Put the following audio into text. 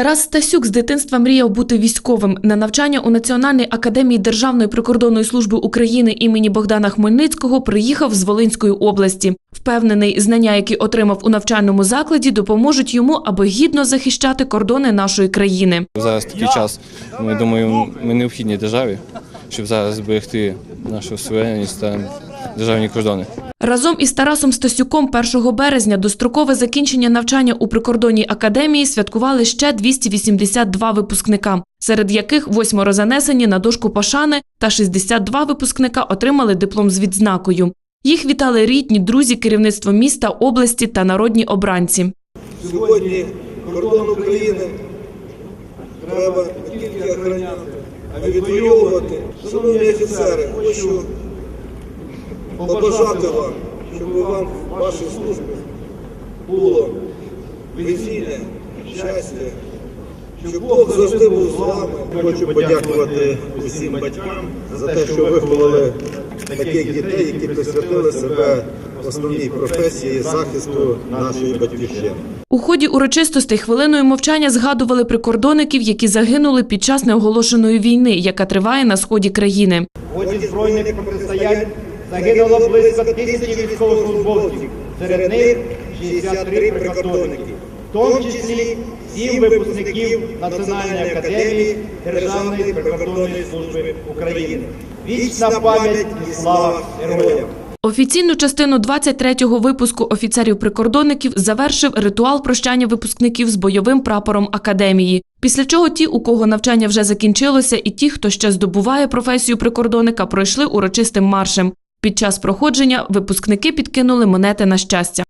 Тарас Стасюк з дитинства мріяв бути військовим. На навчання у Національній академії Державної прикордонної служби України імені Богдана Хмельницького приїхав з Волинської області. Впевнений, знання, які отримав у навчальному закладі, допоможуть йому, аби гідно захищати кордони нашої країни. Зараз такий час. Ми думаю, ми необхідні державі, щоб зараз зберегти нашу суверенність та державні кордони. Разом із Тарасом Стасюком 1 березня дострокове закінчення навчання у прикордонній академії святкували ще 282 випускника, серед яких восьмеро занесені на дошку пошани та 62 випускника отримали диплом з відзнакою. Їх вітали рідні, друзі, керівництво міста, області та народні обранці. Сьогодні кордон України треба не тільки охороняти, відвоювати. Шановні офіцери, хочу побажати вам, щоб вам в вашій службі було везіння, щастя, щоб Бог завжди був з вами. Хочу подякувати усім батькам за те, що виховали таких дітей, які присвятили себе основній професії захисту нашої батьківщини. У ході урочистостей хвилиною мовчання згадували прикордонників, які загинули під час неоголошеної війни, яка триває на сході країни. В ході збройних протистоянь загинуло близько тисячі військовослужбовців, серед них 63 прикордонники, тому числі 7 випускників Національної академії Державної прикордонної служби України. Вічна пам'ять і слава героям! Офіційну частину 23-го випуску офіцерів-прикордонників завершив ритуал прощання випускників з бойовим прапором академії. Після чого ті, у кого навчання вже закінчилося, і ті, хто ще здобуває професію прикордонника, пройшли урочистим маршем. Під час проходження випускники підкинули монети на щастя.